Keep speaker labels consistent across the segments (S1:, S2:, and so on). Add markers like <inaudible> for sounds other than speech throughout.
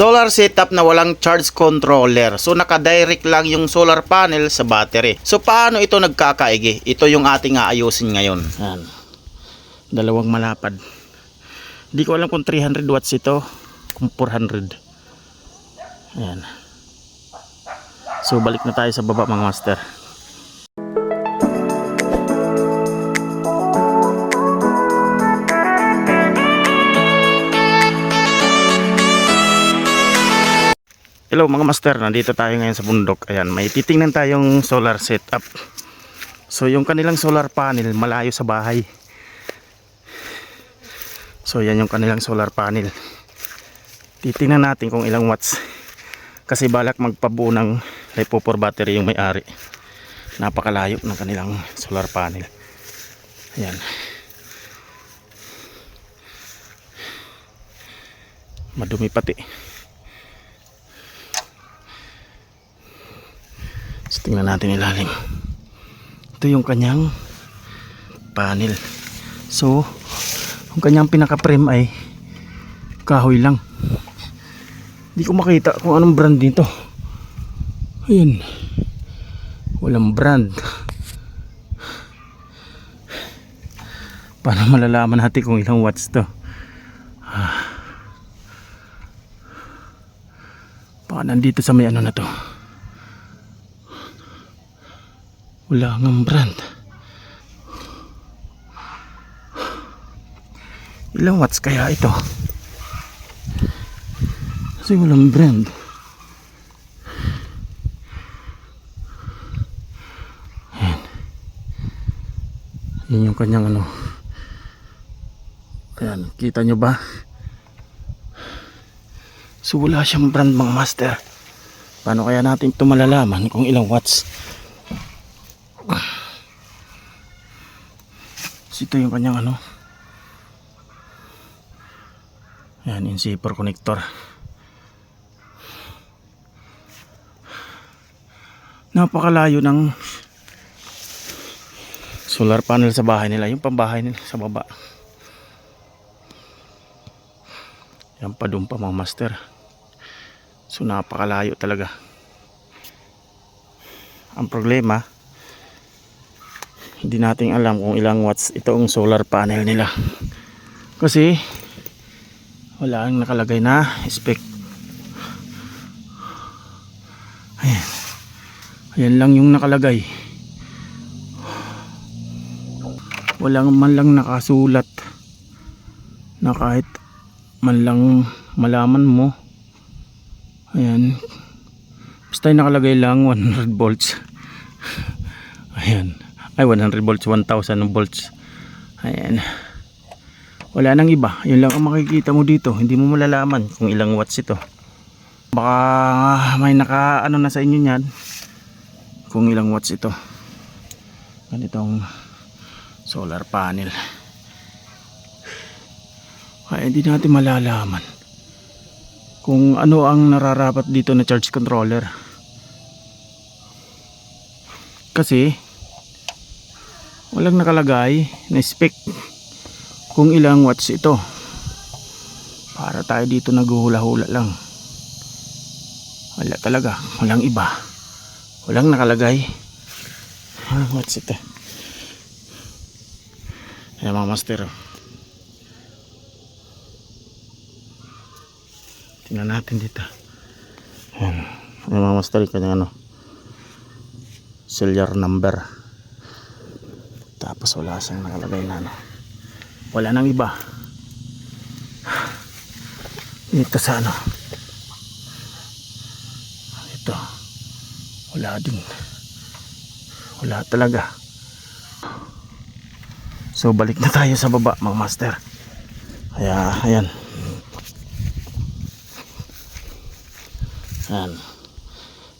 S1: Solar setup na walang charge controller. So naka-direct lang yung solar panel sa battery. So paano ito nagkakaigi? Ito yung ating aayusin ngayon. Yan. Dalawang malapad. Hindi ko alam kung 300 watts ito, kung 400. Ayan. So balik na tayo sa baba mga master. Hello mga master, nandito tayo ngayon sa bundok. Ayan, may titingnan tayong solar setup. So yung kanilang solar panel malayo sa bahay. So yan yung kanilang solar panel. Titingnan natin kung ilang watts. Kasi balak magpabuo ng lipo for battery yung may-ari. Napakalayo ng kanilang solar panel. Ayan. Madumi pati. Tingnan natin ilalim. Ito yung kanyang panel. So, yung kanyang pinaka-frame ay kahoy lang. Hindi ko makita kung anong brand dito. Ayun. Walang brand. Paano malalaman natin kung ilang watts to? Ah. Baka nandito sa may ano na to. Wala nga brand. Ilang watts kaya ito? Kasi walang brand. Ayan. Yan yung kanyang ano. Ayan, kita nyo ba? So wala siyang brand mga master. Paano kaya natin ito malalaman kung ilang watts? Ito yung kanyang ano. Ayan, in-zipper connector. Napakalayo ng solar panel sa bahay nila. Yung pambahay nila sa baba. Yan pa doon pa mga master. So napakalayo talaga. Ang problema, hindi natin alam kung ilang watts itong solar panel nila. Kasi wala ang nakalagay na spec. Ayan. Ayan lang yung nakalagay. Walang man lang nakasulat na kahit man lang malaman mo. Ayan. Basta nakalagay lang 100 volts. <laughs> Ayan. Ay 100 volts, 1000 volts. Ayan. Wala nang iba. Yun lang ang makikita mo dito. Hindi mo malalaman kung ilang watts ito. Baka may naka ano na sa inyo niyan kung ilang watts ito. Ganitong solar panel. Kaya hindi natin malalaman kung ano ang nararapat dito na charge controller. Kasi walang nakalagay na spec kung ilang watts ito. Para tayo dito naghuhula-hula lang. Wala talaga, walang iba. Walang nakalagay. Ah, watts ito? Ayan mga master. Tingnan natin dito. Ayan. Ayan mga master, kanyang ano. Serial number. Tapos wala siyang nakalagay na ano. Wala nang iba. Dito sa ano. Ito. Wala din. Wala talaga. So balik na tayo sa baba mga master. Kaya ayan. Ayan.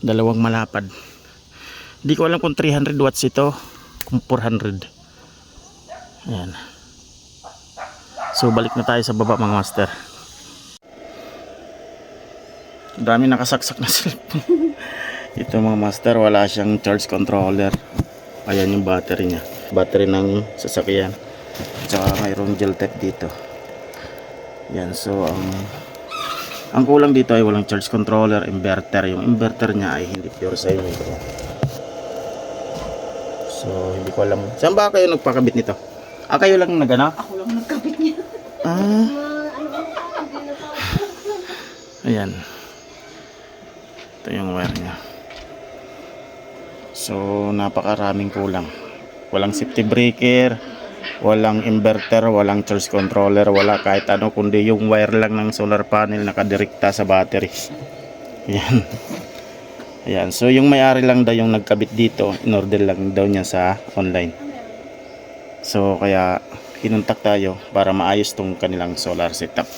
S1: Dalawang malapad. Hindi ko alam kung 300 watts ito, kung 400. Ayan. So balik na tayo sa baba mga master. Dami nakasaksak na <laughs> cellphone. ito mga master, wala siyang charge controller. Ayan yung battery niya. Battery ng sasakyan. Tsaka mayroong gel tape dito. Yan, so ang Ang kulang dito ay walang charge controller, inverter. Yung inverter niya ay hindi pure sa inyo. So, hindi ko alam. Saan ba kayo nagpakabit nito? Ah, kayo lang nagana?
S2: Ako lang nagkabit niya.
S1: Ah, ayan. Ito yung wire niya. So, napakaraming kulang. Walang safety breaker, walang inverter, walang charge controller, wala kahit ano, kundi yung wire lang ng solar panel nakadirekta sa battery. Ayan. Ayan. So, yung may-ari lang daw yung nagkabit dito, in-order lang daw niya sa online. So, kaya kinuntak tayo para maayos tong kanilang solar setup.